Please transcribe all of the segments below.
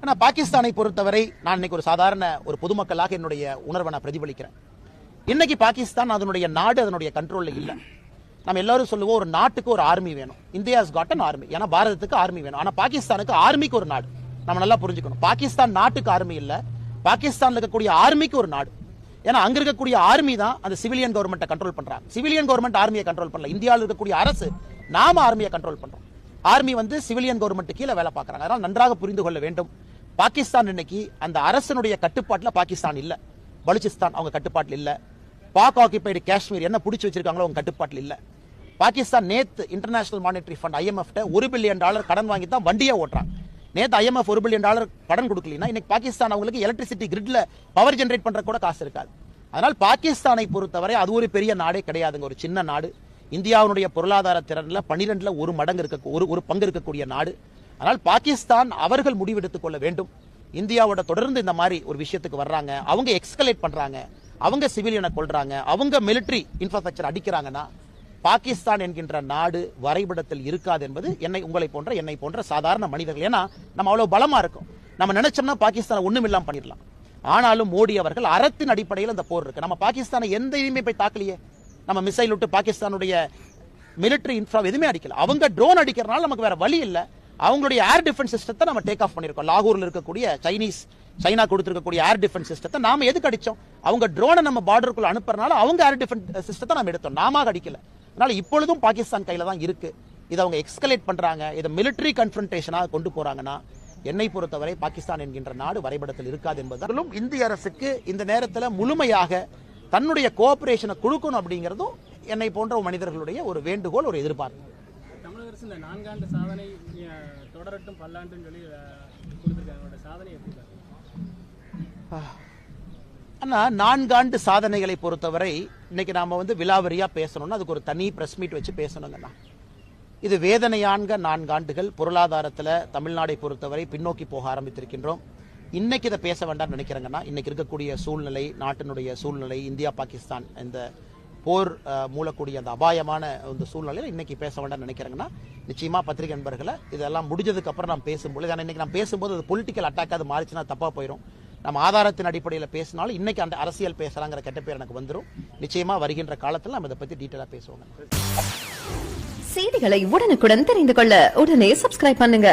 ஆனால் பாகிஸ்தானை பொறுத்தவரை நான் இன்னைக்கு ஒரு சாதாரண ஒரு பொதுமக்களாக என்னுடைய உணர்வை நான் பிரதிபலிக்கிறேன். இன்னைக்கு பாகிஸ்தான் அதனுடைய நாடு அதனுடைய கண்ட்ரோலில் இல்லை. நம்ம எல்லாரும் சொல்லுவோம் ஒரு நாட்டுக்கு ஒரு ஆர்மி வேணும். இந்தியாஸ் காட் அன் ஆர்மி ஏன்னா பாரதத்துக்கு ஆர்மி வேணும். ஆனால் பாகிஸ்தானுக்கு ஆர்மிக்கு ஒரு நாடு. நம்ம நல்லா புரிஞ்சுக்கணும். பாகிஸ்தான் நாட்டுக்கு ஆர்மி இல்லை. பாகிஸ்தானில் இருக்கக்கூடிய ஆர்மிக்கு ஒரு நாடு. ஏன்னா அங்க இருக்கக்கூடிய ஆர்மி தான் அந்த சிவிலியன் கவர்மெண்ட்டை கண்ட்ரோல் பண்றாங்க. சிவிலியன் கவர்மெண்ட் ஆர்மியை கண்ட்ரோல் பண்ணல. இந்தியாவில் இருக்கக்கூடிய அரசு நாம ஆர்மியை கண்ட்ரோல் பண்றோம். ஆர்மி வந்து சிவிலியன் கவர்மெண்ட் கீழே வேலை பார்க்கறாங்க. அதனால் நன்றாக புரிந்து கொள்ள வேண்டும். பாகிஸ்தான் இன்னைக்கு அந்த அரசனுடைய கட்டுப்பாட்டில் பாகிஸ்தான் இல்லை. பலுச்சிஸ்தான் அவங்க கட்டுப்பாட்டில் இல்லை. பாக் ஆக்கிபைடு காஷ்மீர் என்ன பிடிச்சி வச்சிருக்காங்களோ அவங்க கட்டுப்பாட்டில் இல்லை. பாகிஸ்தான் நேத்து இன்டர்நேஷனல் மானிட்டரி ஃபண்ட் ஐஎம்எஃப் ஒரு பில்லியன் டாலர் கடன் வாங்கி தான் வண்டியை ஓட்டுறாங்க. நேற்று ஐஎம்எஃப் ஒரு பில்லியன் டாலர் கடன் கொடுக்கலனா இன்னைக்கு பாகிஸ்தான் அவங்களுக்கு எலக்ட்ரிசிட்டி கிரிட்ல பவர் ஜென்ரேட் பண்ற கூட காசு இருக்காது. அதனால் பாகிஸ்தானை பொறுத்தவரை அது ஒரு பெரிய நாடே கிடையாதுங்க. ஒரு சின்ன நாடு. இந்தியாவுடைய பொருளாதார திறன்ல பனிரெண்டுல ஒரு மடங்கு இருக்க ஒரு ஒரு பங்கு இருக்கக்கூடிய நாடு. ஆனால் பாகிஸ்தான் அவர்கள் முடிவெடுத்துக் கொள்ள வேண்டும். இந்தியாவோட தொடர்ந்து இந்த மாதிரி ஒரு விஷயத்துக்கு வர்றாங்க. அவங்க எக்ஸ்கலேட் பண்றாங்க. அவங்க சிவிலியனை கொள்றாங்க அவங்க மிலிட்டரி இன்ஃப்ராஸ்ட்ரக்சர் அடிக்கிறாங்கன்னா பாகிஸ்தான் என்கின்ற நாடு வரைபடத்தில் இருக்காது என்பது என்னை உங்களை போன்ற என்னை போன்ற சாதாரண மனிதர்கள். ஏன்னா நம்ம அவ்வளவு பலமா இருக்கும். நம்ம நினைச்சோம்னா பாகிஸ்தானை ஒன்றும் இல்லாமல் பண்ணிடலாம். ஆனாலும் மோடி அவர்கள் அறத்தின் அடிப்படையில் இந்த போர் இருக்கு. நம்ம பாகிஸ்தானை எந்த இனிமே போய் தாக்கலையே? நம்ம மிசைல் விட்டு பாகிஸ்தானுடைய மிலிட்டரி இன்ஃப்ரா எதுவுமே அடிக்கல. அவங்க ட்ரோன் அடிக்கிறனால நமக்கு வேற வழி இல்லை. அவங்களுடைய ஏர் டிஃபென்ஸ் சிஸ்டத்தை நம்ம டேக் ஆஃப் பண்ணிருக்கோம். லாகூரில் இருக்கக்கூடிய சைனீஸ் சைனா கொடுத்துருக்கக்கூடிய ஏர் டிஃபென்ஸ் சிஸ்டத்தை நாம எதுக்கு அடிச்சோம்? அவங்க ட்ரோனை நம்ம பார்டருக்குள்ள அனுப்புறனால அவங்க ஏர் டிஃபென்ஸ் சிஸ்டத்தை நம்ம எடுத்தோம். நாம அடிக்கல. அதனால இப்பொழுதும் பாகிஸ்தான் கையில தான் இருக்கு. இதை அவங்க எக்ஸ்கலேட் பண்றாங்க. இதை மிலிட்டரி கன்ஃபரன்டேஷனாக கொண்டு போறாங்கன்னா என்னை பொறுத்தவரை பாகிஸ்தான் என்கின்ற நாடு வரைபடத்தில் இருக்காது என்பதாலும் இந்திய அரசுக்கு இந்த நேரத்தில் முழுமையாக தன்னுடைய கோஆபரேஷனை கொடுக்கணும் அப்படிங்கிறதும் என்னை போன்ற மனிதர்களுடைய ஒரு வேண்டுகோள் ஒரு எதிர்பார்ப்பு. தமிழக அரசு இந்த நான்காண்டு சாதனை தொடரட்டும் பல்லாண்டுன்னு சொல்லி கொடுத்திருக்காங்க. சாதனை எப்படி நான்காண்டு சாதனைகளை பொறுத்தவரை இன்னைக்கு நாம வந்து விலாவரியா பேசணும்னா அதுக்கு ஒரு தனி பிரஸ் மீட் வச்சு பேசணுங்கண்ணா இது வேதனையான்க நான்காண்டுகள் பொருளாதாரத்துல தமிழ்நாடை பொறுத்தவரை பின்னோக்கி போக ஆரம்பித்திருக்கின்றோம். இன்னைக்கு இதை பேச வேண்டாம்னு நினைக்கிறேங்கன்னா இன்னைக்கு இருக்கக்கூடிய சூழ்நிலை நாட்டினுடைய சூழ்நிலை இந்தியா பாகிஸ்தான் இந்த போர் மூலக்கூடிய அந்த அபாயமான இந்த சூழ்நிலையில் இன்னைக்கு பேச வேண்டாம்னு நினைக்கிறேங்கன்னா நிச்சயமா பத்திரிகை நண்பர்களை இதெல்லாம் முடிஞ்சதுக்கு அப்புறம் நாம் பேசும்பொழுது ஆனால் இன்னைக்கு நான் பேசும்போது அது பொலிட்டிக்கல் அட்டாக் அது மாறிச்சுன்னா தப்பா போயிடும் நம்ம ஆதாரத்தின் அடிப்படையில் பேசினாலும் இன்னைக்கு அந்த அரசியல் பேசுறாங்கிற கெட்ட பேர் எனக்கு வந்துடும் நிச்சயமா வருகின்ற காலத்தில் நம்ம இதை பத்தி டீட்டெயிலாக பேசுவோம் செய்திகளை உடனுக்குடன் தெரிந்து கொள்ள உடனே சப்ஸ்கிரைப் பண்ணுங்க.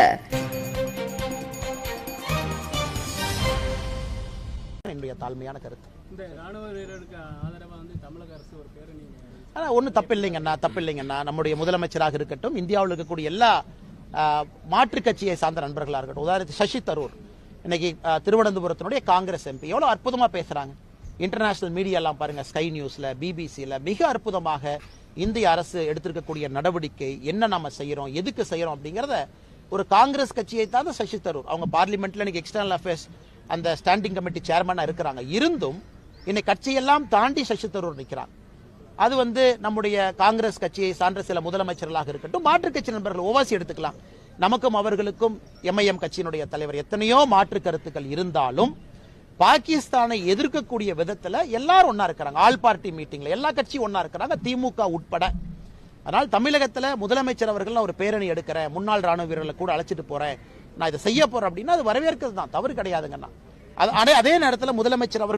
தாழ்மையான கருத்து. இந்த ராணுவ வீரருக்கு ஆதரவா வந்து தமிழக அரசு ஒரு பேரணி ஆனா ஒன்றும் தப்பு இல்லைங்கண்ணா தப்பு இல்லைங்கண்ணா நம்முடைய முதலமைச்சராக இருக்கட்டும் இந்தியாவில் இருக்கக்கூடிய எல்லா மாற்றுக் கட்சியை சார்ந்த நண்பர்களாக இருக்கட்டும். உதாரணத்துக்கு சசி தரூர். இன்னைக்கு திருவனந்தபுரத்தினுடைய காங்கிரஸ் எம்பி. எவ்வளவு அற்புதமா பேசுறாங்க. இன்டர்நேஷனல் மீடியா எல்லாம் பாருங்க ஸ்கை நியூஸ்ல பிபிசியில் மிக அற்புதமாக இந்திய அரசு எடுத்திருக்கக்கூடிய நடவடிக்கை என்ன நாம செய்யறோம் எதுக்கு செய்யறோம் அப்படிங்கறத ஒரு காங்கிரஸ் கட்சியை தான் சசி தரூர். அவங்க பார்லிமெண்ட்ல இன்னைக்கு எக்ஸ்டர்னல் அஃபேர்ஸ் அந்த ஸ்டாண்டிங் கமிட்டி சேர்மனாக இருக்கிறாங்க. இருந்தும் இன்னைக்கு கட்சியெல்லாம் தாண்டி சசி தரூர் நிற்கிறாங்க அது வந்து நம்முடைய காங்கிரஸ் கட்சியை சார்ந்த சில முதலமைச்சர்களாக இருக்கட்டும் மாற்றுக் கட்சி நண்பர்கள் ஓவாசி எடுத்துக்கலாம். நமக்கும் அவர்களுக்கும் எம்ஐஎம் கட்சியினுடைய தலைவர் எத்தனையோ மாற்று கருத்துக்கள் இருந்தாலும் பாகிஸ்தானை எதிர்க்கக்கூடிய விதத்துல எல்லாரும் ஒன்றா இருக்கிறாங்க. ஆல் பார்ட்டி மீட்டிங்ல எல்லா கட்சியும் ஒண்ணா இருக்கிறாங்க. திமுக உட்பட. அதனால் தமிழகத்துல முதலமைச்சர் அவர்கள் ஒரு பேரணி எடுக்கிறேன் முன்னாள் ராணுவ வீரர்களை கூட அழைச்சிட்டு போறேன். நான் இதை செய்ய போறேன் அப்படின்னா அது வரவேற்கிறது தான். தவறு கிடையாதுங்கண்ணா. அது அதே- நேரத்தில் முதலமைச்சர் அவர்